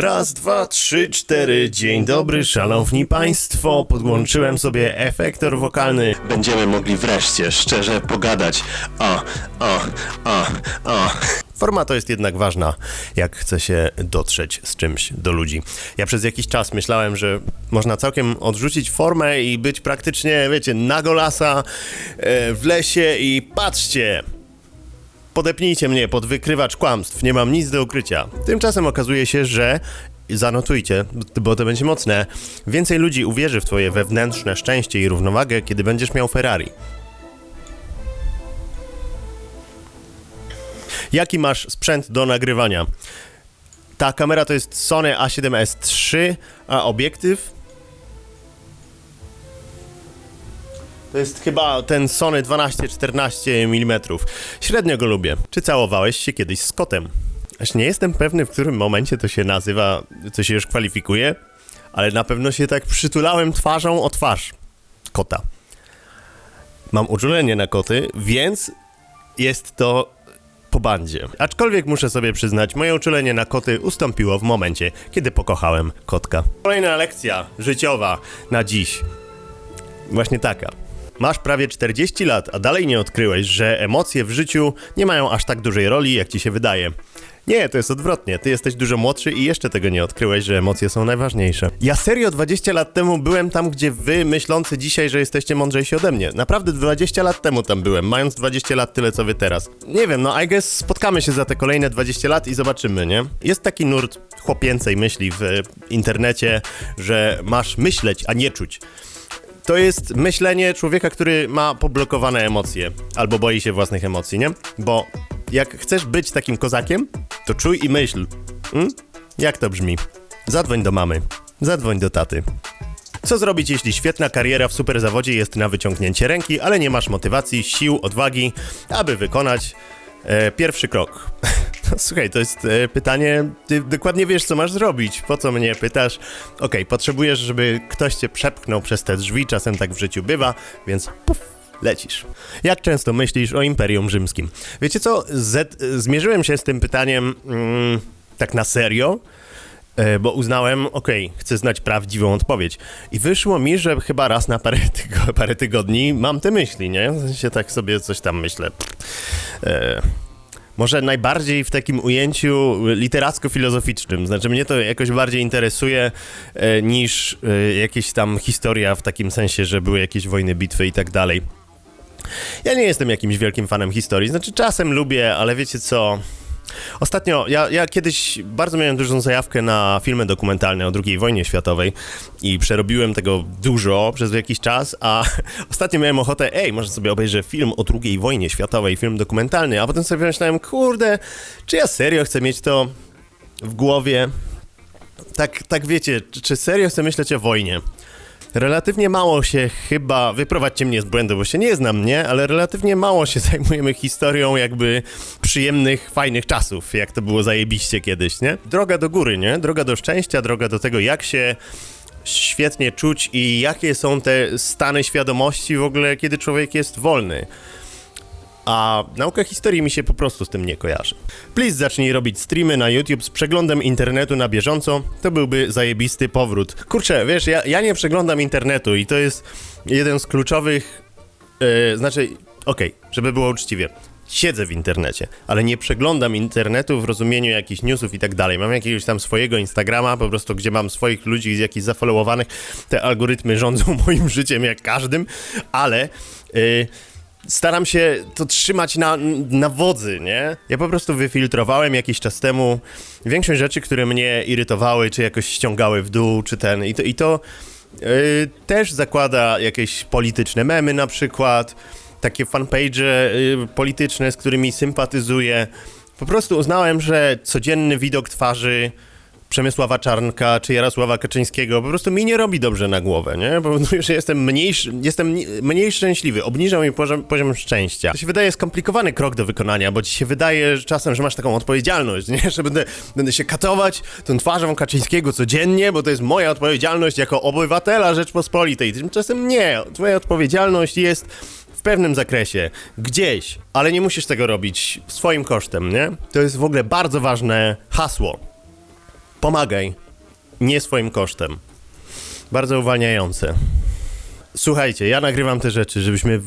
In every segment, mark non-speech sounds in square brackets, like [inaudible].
Raz, dwa, trzy, cztery. Dzień dobry, szanowni państwo. Podłączyłem sobie efektor wokalny. Będziemy mogli wreszcie szczerze pogadać. O, o, o, o. Forma to jest jednak ważna, jak chce się dotrzeć z czymś do ludzi. Ja przez jakiś czas myślałem, że można całkiem odrzucić formę i być praktycznie, wiecie, na golasa e, w lesie i patrzcie, podepnijcie mnie pod wykrywacz kłamstw, nie mam nic do ukrycia. Tymczasem okazuje się, że zanotujcie, bo to będzie mocne. Więcej ludzi uwierzy w twoje wewnętrzne szczęście i równowagę, kiedy będziesz miał Ferrari. Jaki masz sprzęt do nagrywania? Ta kamera to jest Sony A7S III, a obiektyw To jest chyba ten Sony 12-14 mm. Średnio go lubię. Czy całowałeś się kiedyś z kotem? Aż nie jestem pewny, w którym momencie to się nazywa, co się już kwalifikuje, ale na pewno się tak przytulałem twarzą o twarz kota. Mam uczulenie na koty, więc jest to po bandzie. Aczkolwiek muszę sobie przyznać, moje uczulenie na koty ustąpiło w momencie, kiedy pokochałem kotka. Kolejna lekcja życiowa na dziś. Właśnie taka. Masz prawie 40 lat, a dalej nie odkryłeś, że emocje w życiu nie mają aż tak dużej roli, jak ci się wydaje. Nie, to jest odwrotnie. Ty jesteś dużo młodszy i jeszcze tego nie odkryłeś, że emocje są najważniejsze. Ja serio 20 lat temu byłem tam, gdzie wy, myślący dzisiaj, że jesteście mądrzejsi ode mnie. Naprawdę 20 lat temu tam byłem, mając 20 lat tyle co wy teraz. Nie wiem, no I guess spotkamy się za te kolejne 20 lat i zobaczymy, nie? Jest taki nurt chłopięcej myśli w internecie, że masz myśleć, a nie czuć. To jest myślenie człowieka, który ma poblokowane emocje albo boi się własnych emocji, nie? Bo jak chcesz być takim kozakiem, to czuj i myśl. Mm? Jak to brzmi? Zadzwoń do mamy, zadzwoń do taty. Co zrobić, jeśli świetna kariera w superzawodzie jest na wyciągnięcie ręki, ale nie masz motywacji, sił, odwagi, aby wykonać e, pierwszy krok? [laughs] Słuchaj, to jest e, pytanie, ty dokładnie wiesz, co masz zrobić. Po co mnie pytasz? Okej, potrzebujesz, żeby ktoś cię przepchnął przez te drzwi, czasem tak w życiu bywa, więc puf, lecisz. Jak często myślisz o Imperium Rzymskim? Wiecie co, Z, zmierzyłem się z tym pytaniem mm, tak na serio, E, bo uznałem, okej, chcę znać prawdziwą odpowiedź. I wyszło mi, że chyba raz na parę, [laughs] tygo, parę tygodni mam te myśli, nie? W sensie tak sobie coś tam myślę. E, może najbardziej w takim ujęciu literacko-filozoficznym. Znaczy mnie to jakoś bardziej interesuje e, niż e, jakieś tam historia w takim sensie, że były jakieś wojny, bitwy i tak dalej. Ja nie jestem jakimś wielkim fanem historii, znaczy czasem lubię, ale wiecie co... Ostatnio, ja, ja kiedyś bardzo miałem dużą zajawkę na filmy dokumentalne o II wojnie światowej i przerobiłem tego dużo przez jakiś czas, a [laughs] ostatnio miałem ochotę, ej, może sobie obejrzę film o II wojnie światowej, film dokumentalny, a potem sobie myślałem, kurde, czy ja serio chcę mieć to w głowie? Tak, tak wiecie, czy- serio chcę myśleć o wojnie? Relatywnie mało się chyba, wyprowadźcie mnie z błędu, bo się nie znam, nie? Ale relatywnie mało się [laughs] zajmujemy historią jakby przyjemnych, fajnych czasów, jak to było zajebiście kiedyś, nie? Droga do góry, nie? Droga do szczęścia, droga do tego, jak się świetnie czuć i jakie są te stany świadomości w ogóle, kiedy człowiek jest wolny. A nauka historii mi się po prostu z tym nie kojarzy. Please zacznij robić streamy na YouTube z przeglądem internetu na bieżąco. To byłby zajebisty powrót. Kurczę, wiesz, ja, ja nie przeglądam internetu i to jest jeden z kluczowych. Yy, znaczy, okej, żeby było uczciwie. Siedzę w internecie, ale nie przeglądam internetu w rozumieniu jakichś newsów i tak dalej. Mam jakiegoś tam swojego Instagrama, po prostu gdzie mam swoich ludzi z jakichś zafollowowanych. Te algorytmy rządzą [laughs] moim życiem jak każdym, ale. Yy, staram się to trzymać na, na wodzy, nie? Ja po prostu wyfiltrowałem jakiś czas temu większość rzeczy, które mnie irytowały, czy jakoś ściągały w dół, czy ten. I to, i to yy, też zakłada jakieś polityczne memy na przykład, takie fanpage yy, polityczne, z którymi sympatyzuję. Po prostu uznałem, że codzienny widok twarzy Przemysława Czarnka czy Jarosława Kaczyńskiego po prostu mi nie robi dobrze na głowę, nie? Powoduje, że jestem mniej, jestem ni- mniej szczęśliwy, obniża mi poziom, poziom szczęścia. To się wydaje skomplikowany krok do wykonania, bo ci się wydaje czasem, że masz taką odpowiedzialność, nie? [laughs] Że będę, będę się katować tą twarzą Kaczyńskiego codziennie, bo to jest moja odpowiedzialność jako obywatela Rzeczpospolitej. Tymczasem nie, twoja odpowiedzialność jest w pewnym zakresie, gdzieś, ale nie musisz tego robić swoim kosztem, nie? To jest w ogóle bardzo ważne hasło. Pomagaj. Nie swoim kosztem. Bardzo uwalniające. Słuchajcie, ja nagrywam te rzeczy, żebyśmy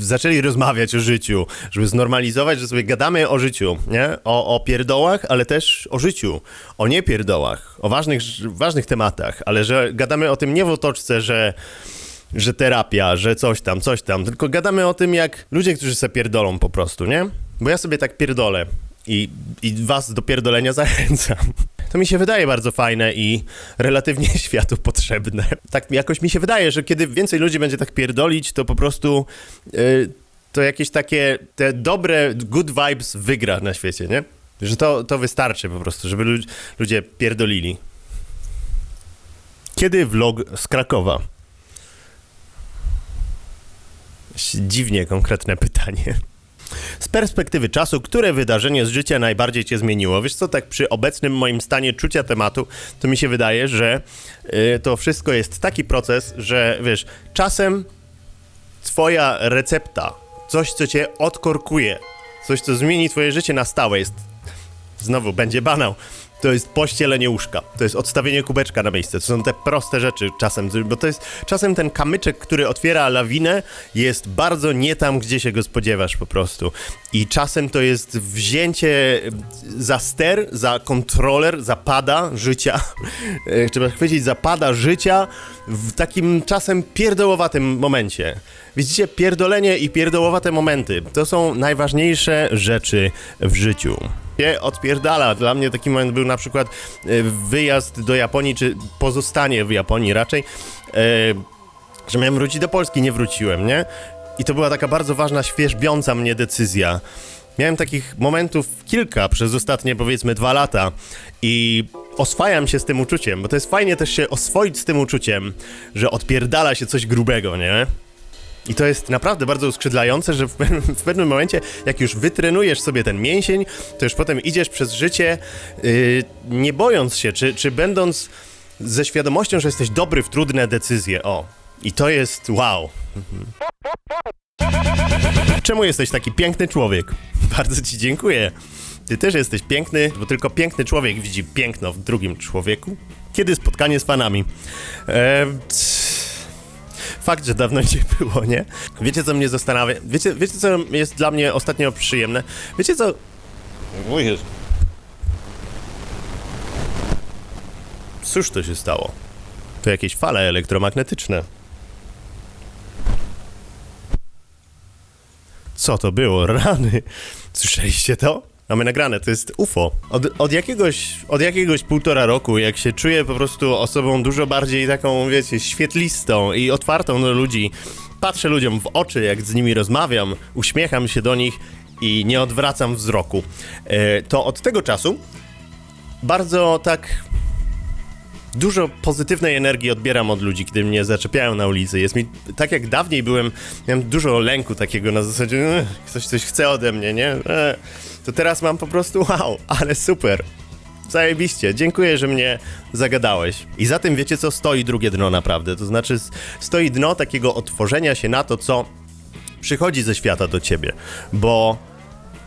zaczęli rozmawiać o życiu, żeby znormalizować, że sobie gadamy o życiu, nie? O, o pierdołach, ale też o życiu, o niepierdołach, o ważnych, ważnych tematach, ale że gadamy o tym nie w otoczce, że, że terapia, że coś tam, coś tam, tylko gadamy o tym jak ludzie, którzy se pierdolą po prostu, nie? Bo ja sobie tak pierdolę i, i was do pierdolenia zachęcam. To mi się wydaje bardzo fajne i relatywnie [laughs] światu potrzebne. Tak jakoś mi się wydaje, że kiedy więcej ludzi będzie tak pierdolić, to po prostu yy, to jakieś takie te dobre good vibes wygra na świecie, nie? Że to, to wystarczy po prostu, żeby lu- ludzie pierdolili. Kiedy vlog z Krakowa? Dziwnie konkretne pytanie. Z perspektywy czasu, które wydarzenie z życia najbardziej cię zmieniło? Wiesz co, tak przy obecnym moim stanie czucia tematu, to mi się wydaje, że y, to wszystko jest taki proces, że wiesz, czasem twoja recepta, coś co cię odkorkuje, coś co zmieni twoje życie na stałe jest, znowu będzie banał, to jest pościelenie łóżka, to jest odstawienie kubeczka na miejsce, to są te proste rzeczy czasem, bo to jest czasem ten kamyczek, który otwiera lawinę, jest bardzo nie tam, gdzie się go spodziewasz po prostu. I czasem to jest wzięcie za ster, za kontroler, za pada życia, [laughs] E, trzeba chwycić za pada życia w takim czasem pierdołowatym momencie. Widzicie, pierdolenie i pierdołowate momenty to są najważniejsze rzeczy w życiu się odpierdala. Dla mnie taki moment był na przykład e, wyjazd do Japonii, czy pozostanie w Japonii raczej, e, że miałem wrócić do Polski, nie wróciłem, nie? I to była taka bardzo ważna, świeżbiąca mnie decyzja. Miałem takich momentów kilka przez ostatnie powiedzmy dwa lata i oswajam się z tym uczuciem, bo to jest fajnie też się oswoić z tym uczuciem, że odpierdala się coś grubego, nie? I to jest naprawdę bardzo uskrzydlające, że w, w pewnym momencie, jak już wytrenujesz sobie ten mięsień, to już potem idziesz przez życie, yy, nie bojąc się, czy, czy będąc ze świadomością, że jesteś dobry w trudne decyzje. O, i to jest wow. Czemu jesteś taki piękny człowiek? [laughs] Bardzo ci dziękuję. Ty też jesteś piękny, bo tylko piękny człowiek widzi piękno w drugim człowieku. Kiedy spotkanie z fanami? Eee, Fakt, że dawno [laughs] nie było, nie? Wiecie, co mnie zastanawia? Wiecie, wiecie co jest dla mnie ostatnio przyjemne? Wiecie, co... O Jezu. Cóż to się stało? To jakieś fale elektromagnetyczne. Co to było? [laughs] Rany. Słyszeliście to? Mamy nagrane, to jest UFO. Od, od, jakiegoś, od jakiegoś półtora roku, jak się czuję po prostu osobą dużo bardziej taką, wiecie, świetlistą i otwartą do ludzi, patrzę ludziom w oczy, jak z nimi rozmawiam, uśmiecham się do nich i nie odwracam wzroku, e, to od tego czasu bardzo tak dużo pozytywnej energii odbieram od ludzi, kiedy mnie zaczepiają na ulicy. Jest mi tak jak dawniej byłem, miałem dużo lęku takiego na zasadzie, "Ech, ktoś coś chce ode mnie, nie? E, to teraz mam po prostu wow, ale super. Zajebiście, dziękuję, że mnie zagadałeś. I za tym wiecie co? Stoi drugie dno naprawdę. To znaczy stoi dno takiego otworzenia się na to, co przychodzi ze świata do ciebie. Bo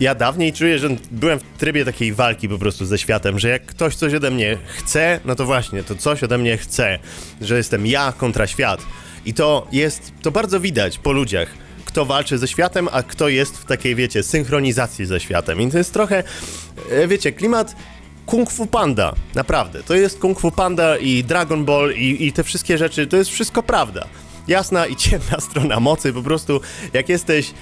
ja dawniej czuję, że byłem w trybie takiej walki po prostu ze światem, że jak ktoś coś ode mnie chce, no to właśnie, to coś ode mnie chce, że jestem ja kontra świat. I to jest, to bardzo widać po ludziach, kto walczy ze światem, a kto jest w takiej, wiecie, synchronizacji ze światem. I to jest trochę, e, wiecie, klimat Kung Fu Panda, naprawdę. To jest Kung Fu Panda i Dragon Ball i, i te wszystkie rzeczy, to jest wszystko prawda. Jasna i ciemna [laughs] strona mocy, po prostu jak jesteś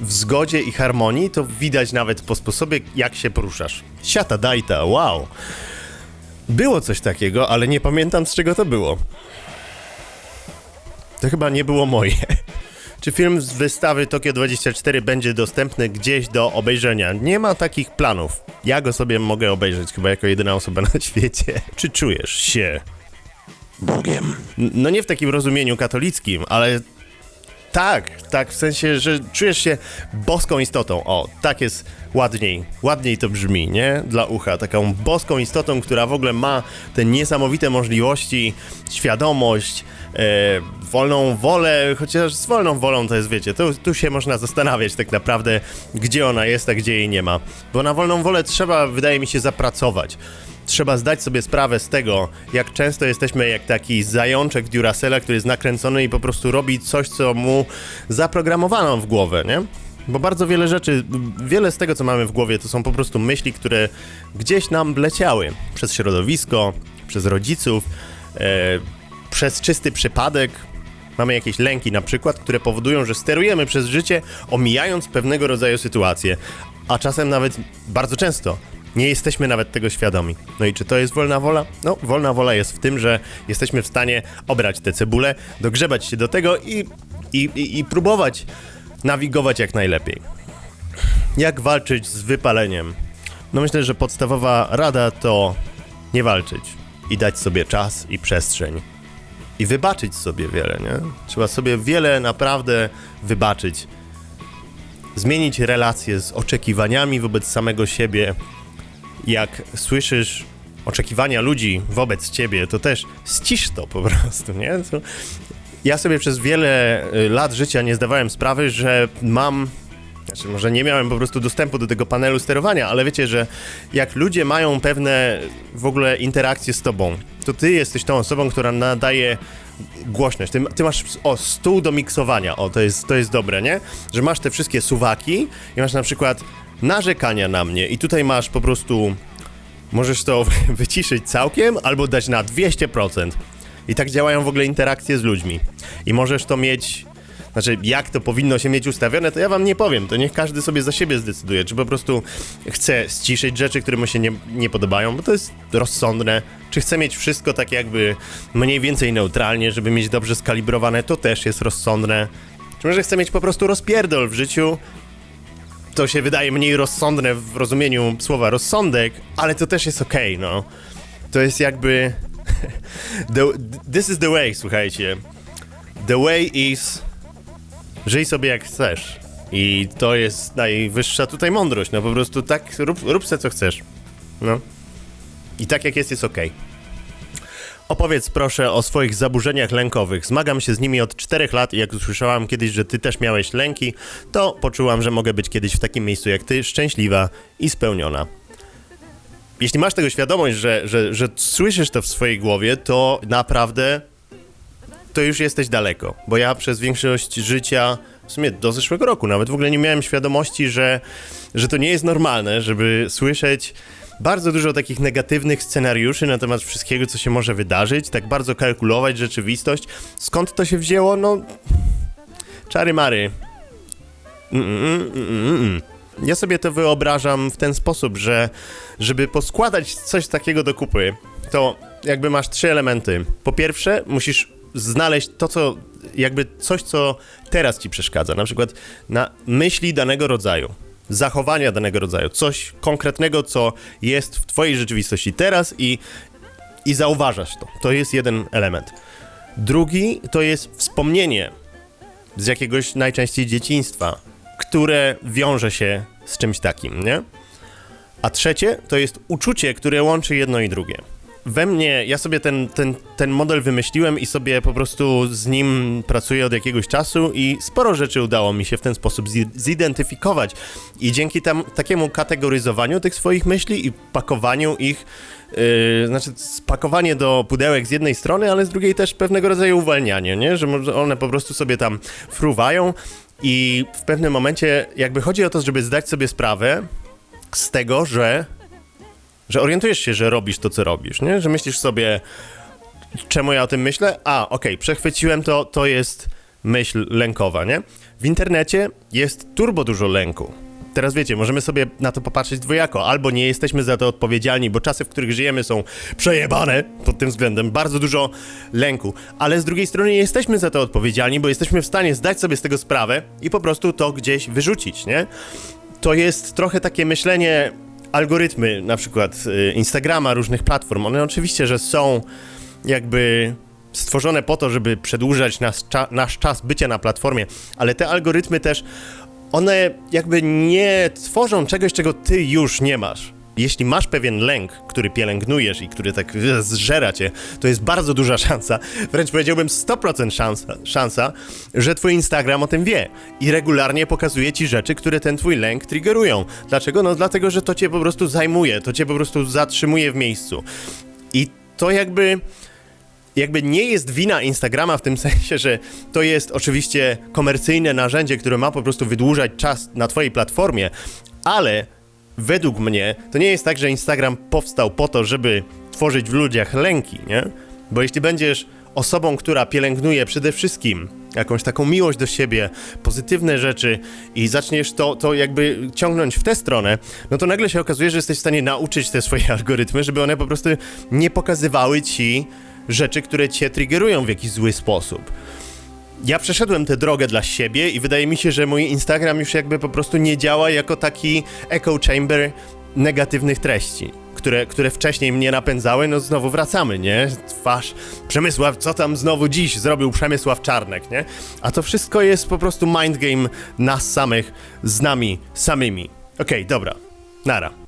w zgodzie i harmonii, to widać nawet po sposobie, jak się poruszasz. Siata dajta, wow. Było coś takiego, ale nie pamiętam z czego to było. To chyba nie było moje. [laughs] Czy film z wystawy Tokio 24 będzie dostępny gdzieś do obejrzenia? Nie ma takich planów. Ja go sobie mogę obejrzeć chyba jako jedyna osoba [laughs] na świecie. Czy czujesz się? Bogiem. N- No nie w takim rozumieniu katolickim, ale tak, tak, w sensie, że czujesz się boską istotą. O, tak jest ładniej, ładniej to brzmi, nie? Dla ucha. Taką boską istotą, która w ogóle ma te niesamowite możliwości, świadomość, e, wolną wolę, chociaż z wolną wolą to jest, wiecie, tu, tu się można zastanawiać tak naprawdę, gdzie ona jest, a gdzie jej nie ma. Bo na wolną wolę trzeba, wydaje mi się, zapracować. trzeba zdać sobie sprawę z tego, jak często jesteśmy jak taki zajączek Duracella, który jest nakręcony i po prostu robi coś, co mu zaprogramowano w głowę, nie? Bo bardzo wiele rzeczy, wiele z tego, co mamy w głowie, to są po prostu myśli, które gdzieś nam wleciały przez środowisko, przez rodziców, e, przez czysty przypadek. Mamy jakieś lęki na przykład, które powodują, że sterujemy przez życie, omijając pewnego rodzaju sytuacje, a czasem nawet bardzo często nie jesteśmy nawet tego świadomi. No i czy to jest wolna wola? No, wolna wola jest w tym, że jesteśmy w stanie obrać tę cebulę, dogrzebać się do tego i, i, i, i próbować nawigować jak najlepiej. Jak walczyć z wypaleniem? No myślę, że podstawowa rada to nie walczyć i dać sobie czas i przestrzeń. I wybaczyć sobie wiele, nie? Trzeba sobie wiele naprawdę wybaczyć. Zmienić relacje z oczekiwaniami wobec samego siebie. Jak słyszysz oczekiwania ludzi wobec ciebie, to też ścisz to po prostu, nie? Ja sobie przez wiele y, lat życia nie zdawałem sprawy, że mam. Znaczy, może nie miałem po prostu dostępu do tego panelu sterowania, ale wiecie, że jak ludzie mają pewne w ogóle interakcje z tobą, to ty jesteś tą osobą, która nadaje głośność. Ty, ty masz o stół do miksowania, o to jest, to jest dobre, nie? Że masz te wszystkie suwaki i masz na przykład narzekania na mnie i tutaj masz po prostu Możesz to [laughs] wyciszyć całkiem albo dać na 200%. I tak działają w ogóle interakcje z ludźmi. I możesz to mieć. Znaczy, jak to powinno się mieć ustawione, to ja wam nie powiem. To niech każdy sobie za siebie zdecyduje, czy po prostu chce ściszyć rzeczy, które mu się nie, nie podobają, bo to jest rozsądne. Czy chce mieć wszystko tak jakby mniej więcej neutralnie, żeby mieć dobrze skalibrowane, to też jest rozsądne. Czy może chce mieć po prostu rozpierdol w życiu, to się wydaje mniej rozsądne w rozumieniu słowa rozsądek, ale to też jest okej, no. To jest jakby... [laughs] the, this is the way, słuchajcie. The way is... Żyj sobie jak chcesz. I to jest najwyższa tutaj mądrość, no po prostu tak, rób, rób se co chcesz. No. I tak jak jest, jest okej. Opowiedz proszę o swoich zaburzeniach lękowych. Zmagam się z nimi od 4 lat i jak usłyszałam kiedyś, że ty też miałeś lęki, to poczułam, że mogę być kiedyś w takim miejscu jak ty, szczęśliwa i spełniona. Jeśli masz tego świadomość, że, że, że słyszysz to w swojej głowie, to naprawdę to już jesteś daleko. Bo ja przez większość życia, w sumie do zeszłego roku nawet, w ogóle nie miałem świadomości, że, że to nie jest normalne, żeby słyszeć bardzo dużo takich negatywnych scenariuszy na temat wszystkiego, co się może wydarzyć, tak bardzo kalkulować rzeczywistość. Skąd to się wzięło? No. Czary mary. Mm, mm, mm, mm, mm. Ja sobie to wyobrażam w ten sposób, że żeby poskładać coś takiego do kupy, to jakby masz trzy elementy. Po pierwsze, musisz znaleźć to, co jakby coś, co teraz ci przeszkadza, na przykład na myśli danego rodzaju, zachowania danego rodzaju, coś konkretnego, co jest w twojej rzeczywistości teraz i, i zauważasz to. To jest jeden element. Drugi to jest wspomnienie z jakiegoś najczęściej dzieciństwa, które wiąże się z czymś takim, nie? A trzecie to jest uczucie, które łączy jedno i drugie. We mnie, ja sobie ten, ten, ten model wymyśliłem i sobie po prostu z nim pracuję od jakiegoś czasu i sporo rzeczy udało mi się w ten sposób zi- zidentyfikować. I dzięki tam, takiemu kategoryzowaniu tych swoich myśli i pakowaniu ich, yy, znaczy spakowanie do pudełek z jednej strony, ale z drugiej też pewnego rodzaju uwalnianie, nie? Że one po prostu sobie tam fruwają i w pewnym momencie jakby chodzi o to, żeby zdać sobie sprawę z tego, że że orientujesz się, że robisz to, co robisz, nie? Że myślisz sobie, czemu ja o tym myślę? A, okej, przechwyciłem to, to jest myśl lękowa, nie? W internecie jest turbo dużo lęku. Teraz wiecie, możemy sobie na to popatrzeć dwojako. Albo nie jesteśmy za to odpowiedzialni, bo czasy, w których żyjemy są przejebane pod tym względem, bardzo dużo lęku. Ale z drugiej strony nie jesteśmy za to odpowiedzialni, bo jesteśmy w stanie zdać sobie z tego sprawę i po prostu to gdzieś wyrzucić, nie? To jest trochę takie myślenie algorytmy na przykład y, Instagrama, różnych platform, one oczywiście, że są jakby stworzone po to, żeby przedłużać nas, cza nasz czas bycia na platformie, ale te algorytmy też, one jakby nie tworzą czegoś, czego ty już nie masz. Jeśli masz pewien lęk, który pielęgnujesz i który tak zżera cię, to jest bardzo duża szansa, wręcz powiedziałbym 100% szansa, szansa, że twój Instagram o tym wie i regularnie pokazuje ci rzeczy, które ten twój lęk triggerują. Dlaczego? No dlatego, że to cię po prostu zajmuje, to cię po prostu zatrzymuje w miejscu. I to jakby jakby nie jest wina Instagrama w tym [laughs] sensie, że to jest oczywiście komercyjne narzędzie, które ma po prostu wydłużać czas na twojej platformie, ale według mnie to nie jest tak, że Instagram powstał po to, żeby tworzyć w ludziach lęki, nie? Bo jeśli będziesz osobą, która pielęgnuje przede wszystkim jakąś taką miłość do siebie, pozytywne rzeczy i zaczniesz to, to jakby ciągnąć w tę stronę, no to nagle się okazuje, że jesteś w stanie nauczyć te swoje [laughs] algorytmy, żeby one po prostu nie pokazywały ci rzeczy, które cię triggerują w jakiś zły sposób. Ja przeszedłem tę drogę dla siebie i wydaje mi się, że mój Instagram już jakby po prostu nie działa jako taki echo chamber negatywnych treści, które, które wcześniej mnie napędzały, no znowu wracamy, nie? Twarz Przemysław, co tam znowu dziś zrobił Przemysław Czarnek, nie? A to wszystko jest po prostu mind game nas samych, z nami samymi. Okej, dobra. Nara.